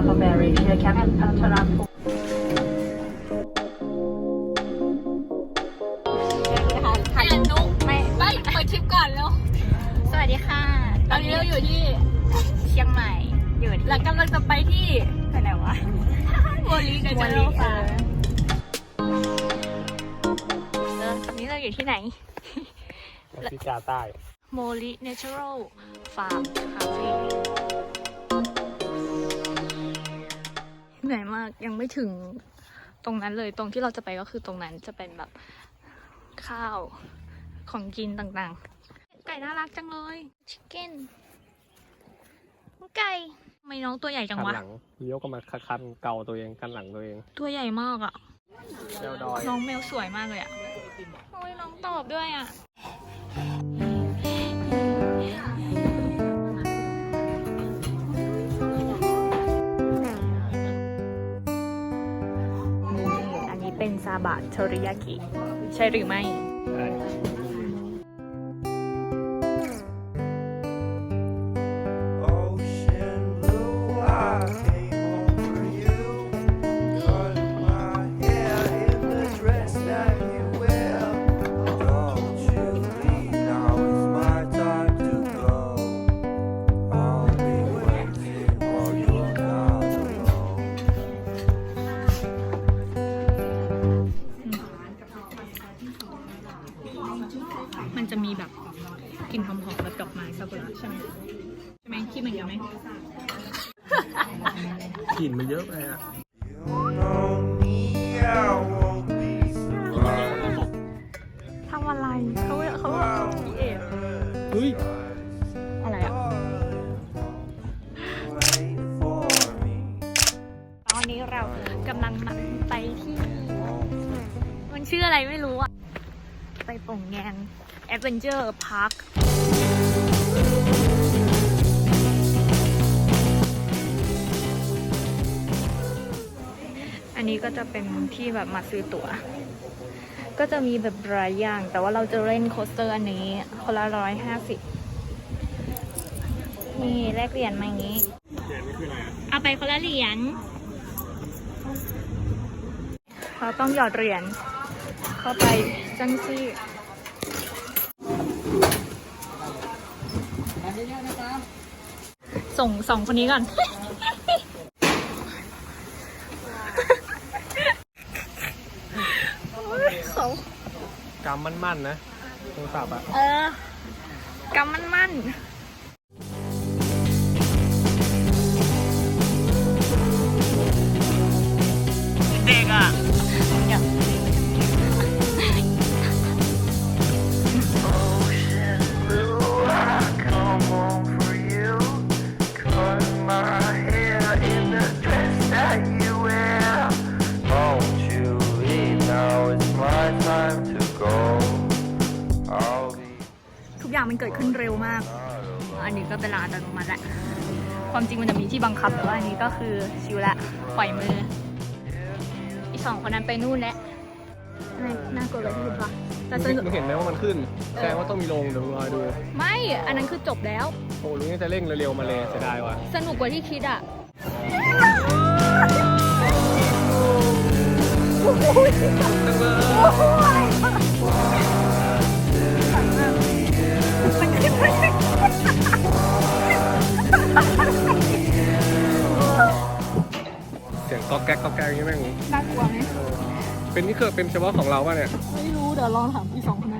Alpha Mary เชียร์แคปพัชรพงศ์ถ่ายนุ๊กไม่ไม่เปิดคลิปก่อนแล้ว สวัสดีค่ะ ตอนนี้เราอยู่ที่เชียงใหม่ อยู่ที่หลังกำลังจะไปที่ไปไหนวะโมลีกันมัจะวเล่าลีเอค่ะอเออตอนนี้เราอยู่ที่ไหนแอฟริกาใต้โมลิเนเชอรัลฟาร์มคาเฟ่ เหนื่อยมากยังไม่ถึงตรงนั้นเลยตรงที่เราจะไปก็คือตรงนั้นจะเป็นแบบข้าวของกินต่างๆ ไก่น่ารักจังเลยชิคเก้นไก่ทำไมน้องตัวใหญ่จังคันวะ หลังเลี้ยวก็มาคันเก่าตัวเองคันหลังตัวเองตัวใหญ่มากอะเลี้ยวดอยน้องแมวสวยมากเลยอะโอ้ยน้องตอบด้วยอะ เป็นซาบะโทอริยากิ ใช่หรือไม่ ชื่ออะไรไม่รู้อะไปป่งแยงแอดเวนเจอร์พาร์คอันนี้ก็จะเป็นที่แบบมาซื้อตั๋ว ก็จะมีแบบหลายอย่าง แต่ว่าเราจะเล่นโคสเตอร์อันนี้ คนละร้อยห้าสิบนี่แลกเหรียญมาอย่างนี้เขียนนี่คืออะไรอะเอาไปคนละเหรียญเราต้องหยอดเหรียญ เข้าไปจังซี่ส่งสองคนนี้ก่อนเขากำมั่นๆนะโทรศัพท์อะเออกำมันมั อันนี้ก็เป็นร้านอัตโนมัติแหละ ความจริงมันจะมีที่บังคับแต่ว่าอันนี้ก็คือชิวละปล่อยมือ อีกสองคนนั้นไปนู่นแล้วอะไรน่ากลัวเลยที่สุดวะแต่สนุกมึงเห็นไหมว่ามันขึ้น แสดงว่าต้องมีลงเดี๋ยวมึงรอดู ไม่ อันนั้นคือจบแล้ว โอ้ลุงนี่จะเร่งเร็วๆมาเลยเสียดายว่ะ สนุกกว่าที่คิดอะ เสียงก๊อกแก๊กก๊อกแก๊กอย่างนี้แม่งน่ากลัวไหมเออเป็นนี่คือเป็นเฉพาะของเราป่ะเนี่ย ไม่รู้เดี๋ยวลองถามอีกสองคนนั้น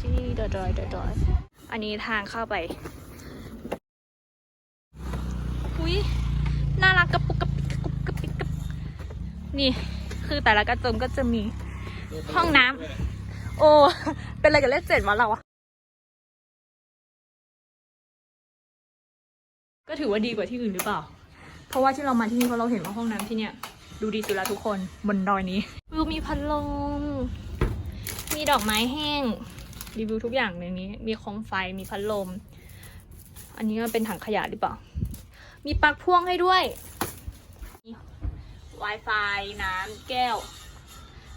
ที่นี่ดอยดอยดอยอันนี้ทางเข้าไปอุ้ยน่ารักกระปุกกระปิกกระปุกกระปิกกระปุกนี่ คือแต่ละกระจมก็จะมีห้องน้ำโอ้เป็นอะไรกับเลขเจ็ดวะเราอะก็ถือว่าดีกว่าที่อื่นหรือเปล่า เพราะว่าที่เรามาที่นี่เพราะเราเห็นว่าห้องน้ำที่เนี่ย ดูดีสุดล้วทุกคนบนดอยนี้วิวมีพัดลมมีดอกไม้แห้ง รีวิวทุกอย่างในนี้ มีโคมไฟมีพัดลม อันนี้มันเป็นถังขยะหรือเปล่า มีปลั๊กพ่วงให้ด้วย Wi-Fi น้ำแก้ว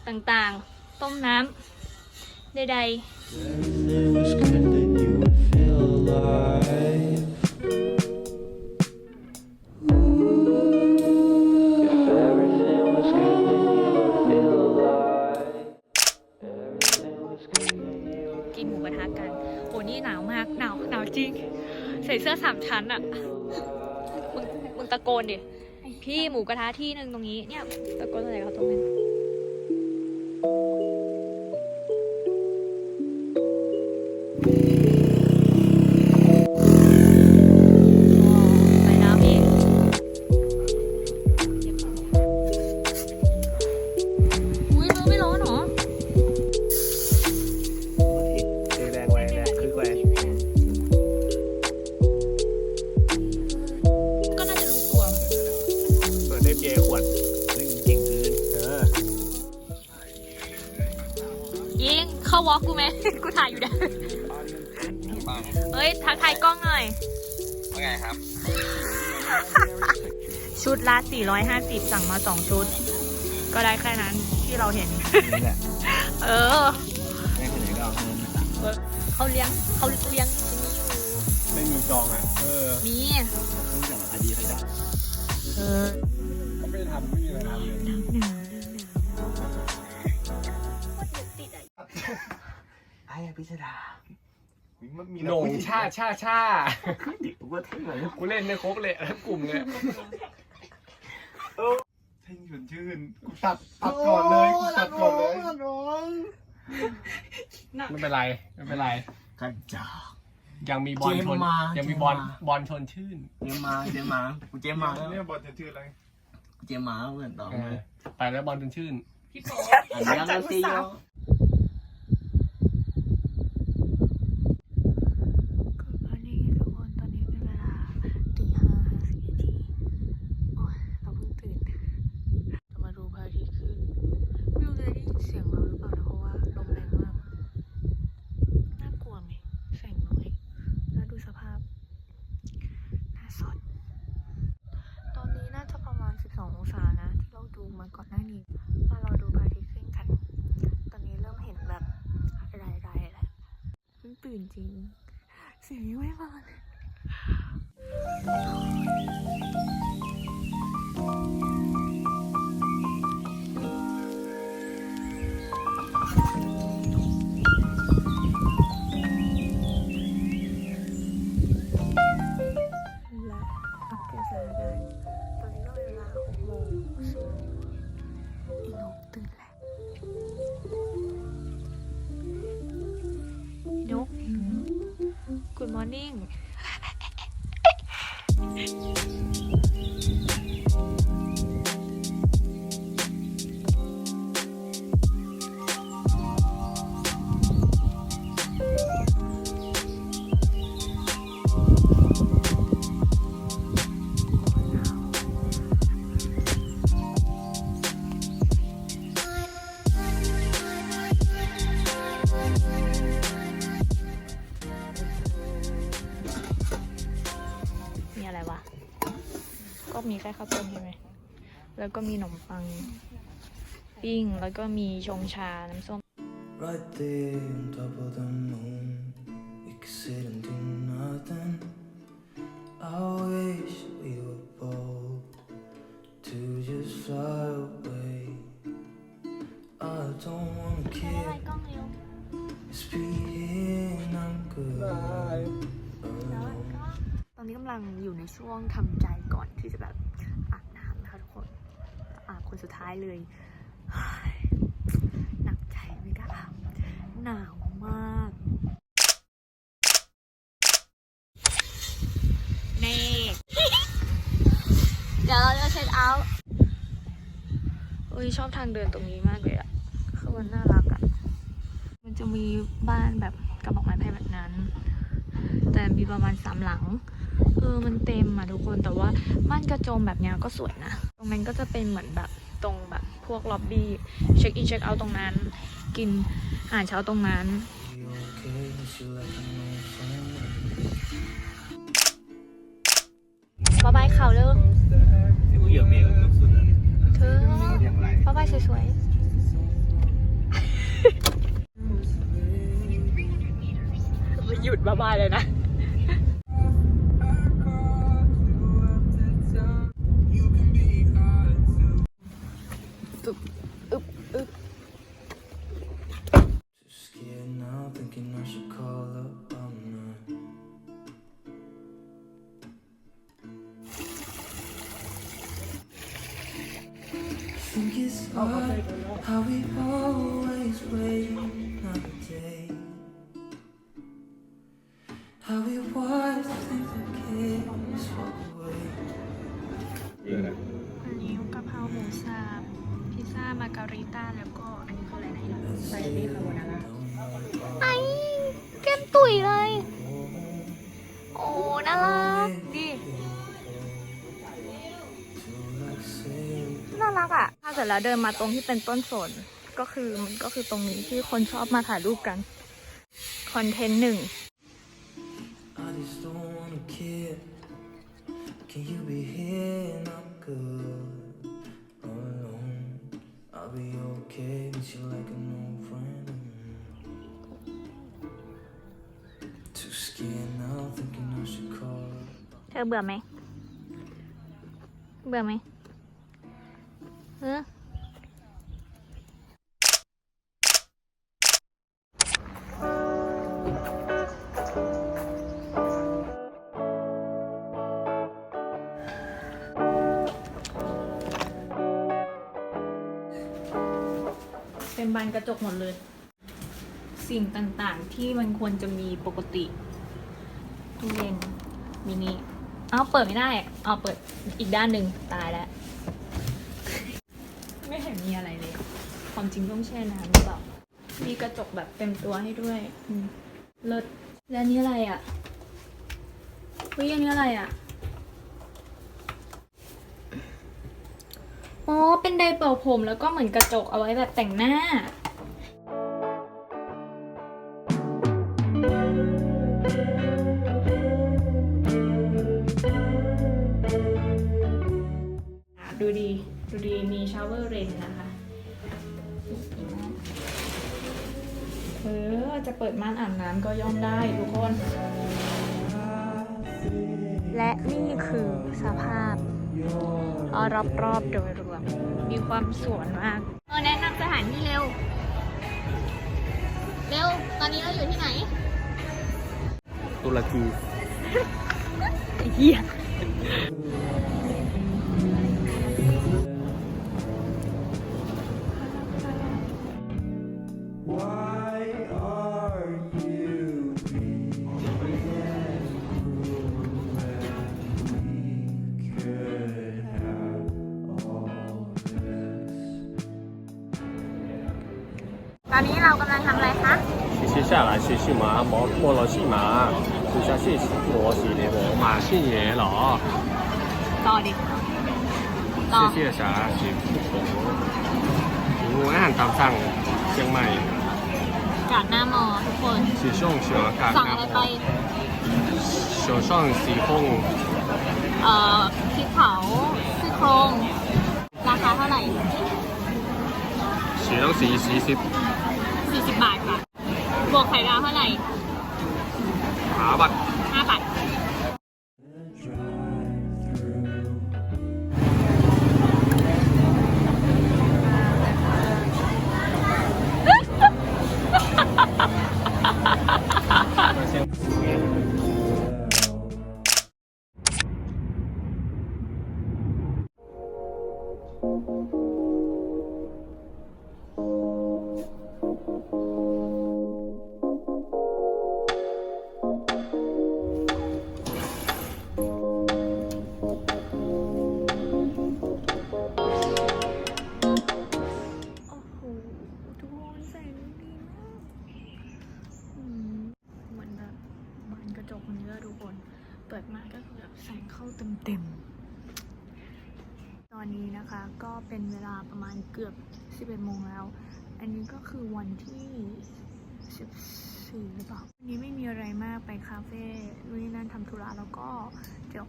ต่างๆ ต้มน้ำใดๆ นดิ พี่หมูกระทะที่หนึ่งตรงนี้ เนี่ยตะโกนอะไรเขาตรงนั้นไป 450สั่งมา2ชุด ก็ได้แค่นั้นที่เราเห็น นี่แหละเออไม่คนไหนก็เอาเงินมาตัดเขาเลี้ยงเขาเลี้ยงไม่มีจองอะ เออมีต้องจับมาคดีใครได้เออก็ไม่ได้ทำไม่มีอะไรทำเลยไอ้พิสดามันมีหนงชาชาชาเด็กผมว่าเท่เลยกูเล่นในครบเลยทั้งกลุ่มเลย เท่ชวนชื่นกูตัดตัดก่อนเลยกูตัดก่อนเลยไม่เป็นไรไม่เป็นไรกันจ้ายังมีบอลชนยังมีบอลบอลชนชื่นเจมมาเจมมากูเจมมาเนี่ยบอลชนชื่นอะไรกูเจมมาเหมือนต่อไปแล้วบอลชนชื่นอันนี้ก็ซีโย ก็นี่ทุกคนตอนนี้เป็นเวลาตีห้าห้าสิบนาทีโอ้ยเราเพิ่งตื่น จะมาดูพระอาทิตย์ขึ้นไม่รู้จะได้ยินเสียงเราหรือเปล่านะเพราะว่าลมแรงมาก น่ากลัวไหมแสงน้อย แล้วดูสภาพ น่าสด ตอนนี้น่าจะประมาณ 12 องศานะ ที่เราดูมาก่อนหน้านี้มาเราดูพระอาทิตย์ขึ้นกัน ตอนนี้เริ่มเห็นแบบรายๆแล้วเพิ่งตื่นจริง เสียงยังไม่มาเลย ก็มีแค่ข้าวต้มใช่ไหม แล้วก็มีขนมปัง ปิ้ง แล้วก็มีชงชา น้ำส้ม Right there on top of the moon, we could sit and do nothing. I wish we were bold to just fly away. I don't wanna care. It's being I'm good. alone. นี้กำลังอยู่ในช่วงทำใจก่อนที่จะแบบอาบน้ำนะคะทุกคนอาบคนสุดท้ายเลยหนักใจไม่กล้าอาบหนาวมาก นี่ เดี๋ยวเราจะเช็คเอาท์อุ้ยชอบทางเดินตรงนี้มากเลยอะคือมันน่ารักอะมันจะมีบ้านแบบกระบอกไม้ไผ่แบบนั้น แต่มีประมาณสามหลัง เออมันเต็มอะทุกคนแต่ว่าบ้านกระโจมแบบเนี้ยก็สวยนะ ตรงนั้นก็จะเป็นเหมือนแบบตรงแบบพวกล็อบบี้เช็คอินเช็คเอาท์ตรงนั้น กินอาหารเช้าตรงนั้นบ๊ายบายข่าวเลิกที่กูเหยียบเบรกเกือบสุดแล้วเธออย่างไรบ๊ายบายสวยๆหยุดบ๊ายบายเลยนะ How we watch things that can't just walk away. อันนี้กะเพราหมูสับพิซซ่ามาการิต้าแล้วก็อันนี้คืออะไรนะสไปซี่คาโบนาร่าไอ้แก้มตุ๋ยเลย โอ้น่ารักดิน่ารักอะ ถ้าเสร็จแล้วเดินมาตรงที่เป็นต้นสน ก็คือมันก็คือตรงนี้ที่คนชอบมาถ่ายรูปกัน คอนเทนต์หนึ่ง Can you be here and I'm good? All alone, I'll be okay. Miss you like an old friend. Too scared now, thinking I should call. เธอเบื่อไหม เบื่อไหมเออ บานกระจกหมดเลย สิ่งต่างๆที่มันควรจะมีปกติตู้เย็นมินิเอาเปิดไม่ได้เอาเปิดอีกด้านหนึ่งตายแล้ว ไม่เห็นมีอะไรเลย ความจริงต้องแช่น้ำหรือเปล่ามีกระจกแบบเต็มตัวให้ด้วยอืมเลิศแล้วอันนี้อะไรอะเฮ้ยอันนี้อะไรอะ อ๋อ เป็นไดเป่าผมแล้วก็เหมือนกระจกเอาไว้แบบแต่งหน้า ดูดี ดูดี มีชาวเวอร์เรนนะคะ เออ จะเปิดม่านอาบน้ำก็ย่อมได้ทุกคน และนี่คือสภาพ รอบๆโดยรวม มีความสวยมากเออแนะนำสถานที่เร็ว เร็ว ตอนนี้เราอยู่ที่ไหน ตุรกีไอ้เหี้ย ชิชิมะมอโมโรชิมะซูชาชิโมสีเลโมมาชิเย่หรอต่อดิต่อเชี่ยชาชิฟุโกงูอาหารตามสั่งเชียงใหม่จากหน้ามอทุกคนชิช่องเชียกาสั่งอะไรไปเชียวช่องสีคงเอ่อพริเผาซี่โครงราคาเท่าไหร่สีต้องสี่สี่สิบสี่สิบบาท วกไข่ดาวเท่าไหร่หาบัตร5บาท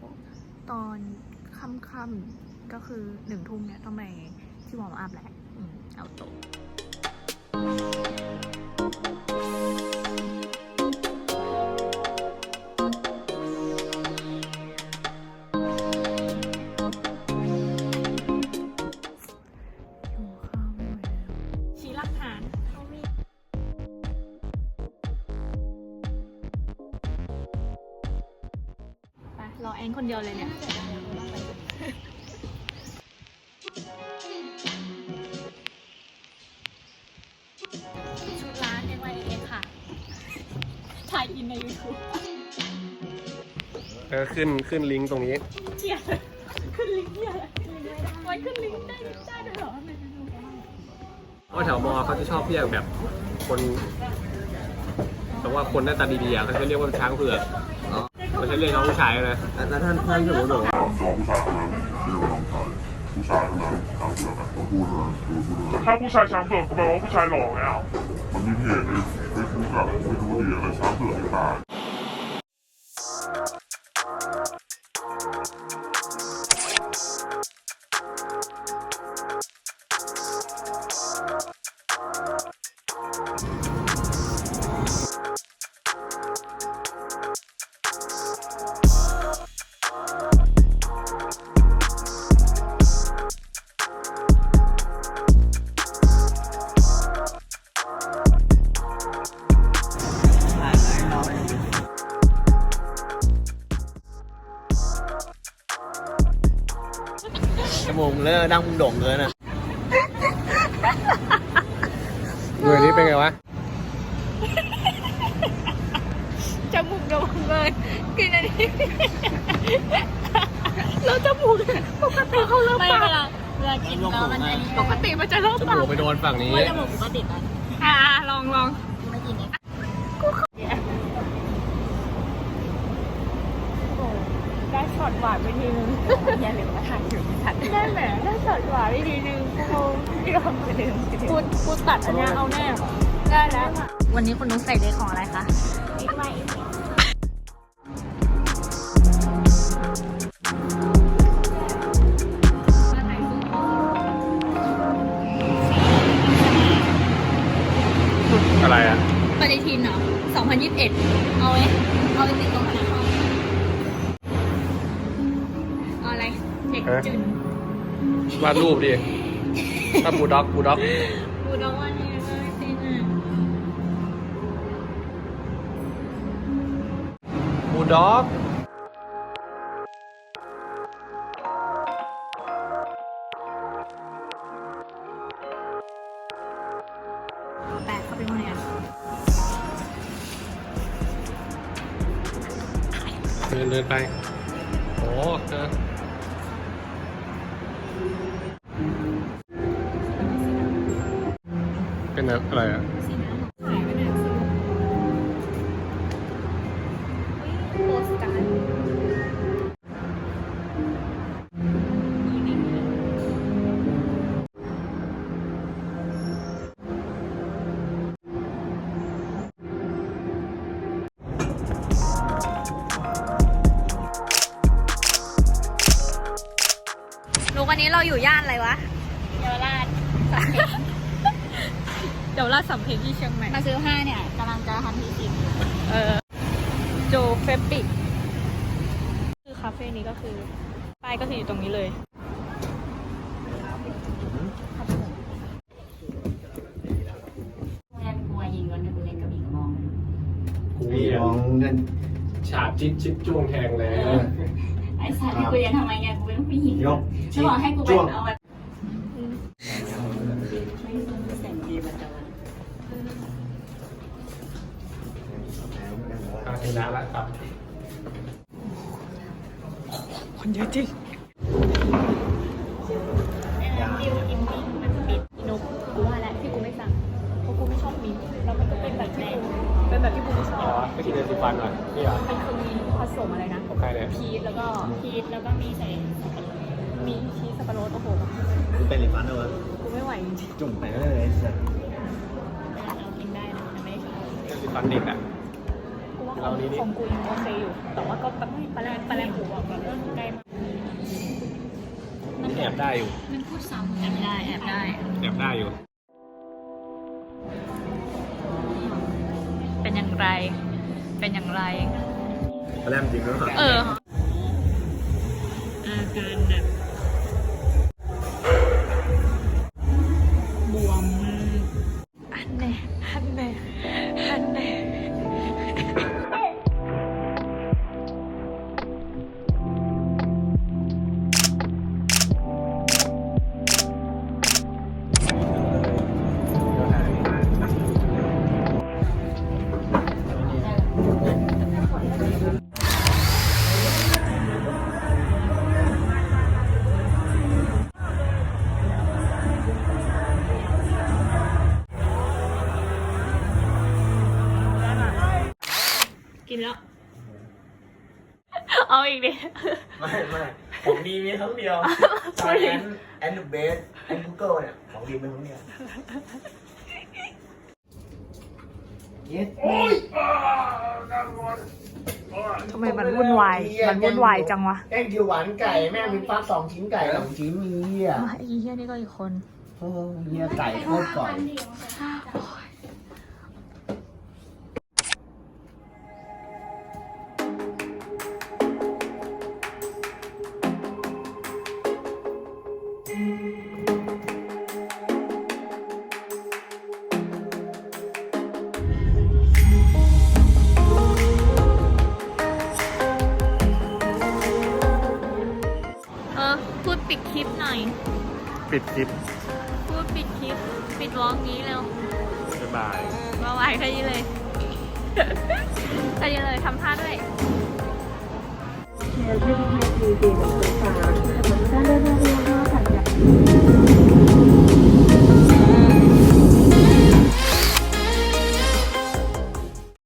วตอนค่ำๆก็คือหนึ่งทุ่มเนี่ยต้องไปที่วอร์มอัพแหละอืมเอาโตะ ยวเลยเนี่ยชุดร้าน n y x ค่ะ ถ่ายอินใน YouTube เออขึ้นขึ้นลิงก์ตรงนี้เชียร์ขึ้นลิงก์เนี่ยไว้ขึ้นลิงก์ได้ได้ด้วยเหรอไม่ได้เพราะแถวมอเขาจะชอบเรียกแบบคน แต่ว่าคนหน้าตาดีๆอะเขาจะเรียกว่าช้างเผือก ไม่ใช่เรียกน้องผู้ชายนะแล้วท่านท่านสมมติบอกว่าน้องผู้ชายคนนั้นเรียกว่าน้องชายผู้ชายคนนั้นทางเสือกอะต้องพูดเท่านั้นคือพูดเท่านั้นถ้าผู้ชายช้างเผือกก็แปลว่าผู้ชายหล่อไงอะมันมีเพจในเฟซบุ๊กอะไม่รู้ดีอะไรช้างเผือกที่ตาย ดังมึงโด่งเกินอะเมื่อนี้เป็นไงวะ จมูกโด่งเลยกินอันนี้แล้วจมูกปกติเขาเริ่มไม่ปากเวลาเวลากินแล้วมันจะปกติมันจะเริ่มจปากมูกไปโดนฝั่งนี้จมูกปกตินะอ่าลองลองไม่กินเองได้ช็อตหวานไปทีนึงอย่าลืม แหมได้ช็อตหวานไปทีนึงกูที่เราไปลืมกูตัดอันเนี้ยเอาแน่ได้แล้ว วันนี้คุณนุ๊กใส่เดทของอะไรคะ วาดรูปดิถ้าบูลด็อกบูลด็อกบูดองวันนี้ก็ไม่เป็นอะบูลด็อก เราอยู่ย่านอะไรวะเยาวราชเดี๋ยวราชสำเพ็งที่เชียงใหม่ มาซื้อผ้าเนี่ยกำลังจะทำทีสิบเออโจเฟปิก คือคาเฟ่นี้ก็คือ ป้ายก็คืออยู่ตรงนี้เลย แม่กลัวยิงกันกูเล่นกับอีกกระมองกูเรียนมองเงินฉาบชิดชิดจ้วงแทงแล้ว ไอ้สัตว์ที่กูเรียนทำไมไงกูเป็นผู้หญิงยก จะบอกให้กูไปจ้วงเอามาไม่ซื้อเอาชนะแล้วครับ คนเยอะจริง อบได้อยู่ มันพูดซ้ำแอบได้แอบได้ แอบได้อยู่ เป็นอย่างไร เป็นอย่างไร แรมจริงด้วยเหรอเออ อาการแบบบ อาอีกดิ ไม่ไม่ของดีมีครั้งเดียวพูใช่ดถึงแอนแอนด์เบสแอนด์กูเกิลเนี่ยของดีมีครั้งเดียวเย็ดทำไมมันวุ่นวาย มันวุ่นวายจังวะแกงเขียวหวานไก่ แม่มีฟักสองชิ้นไก่สองชิ้นมีเหี้ยไอ้เหี้ยนี่ก็อีกคน โอ้เหี้ยไก่โคตรก่อย ปิ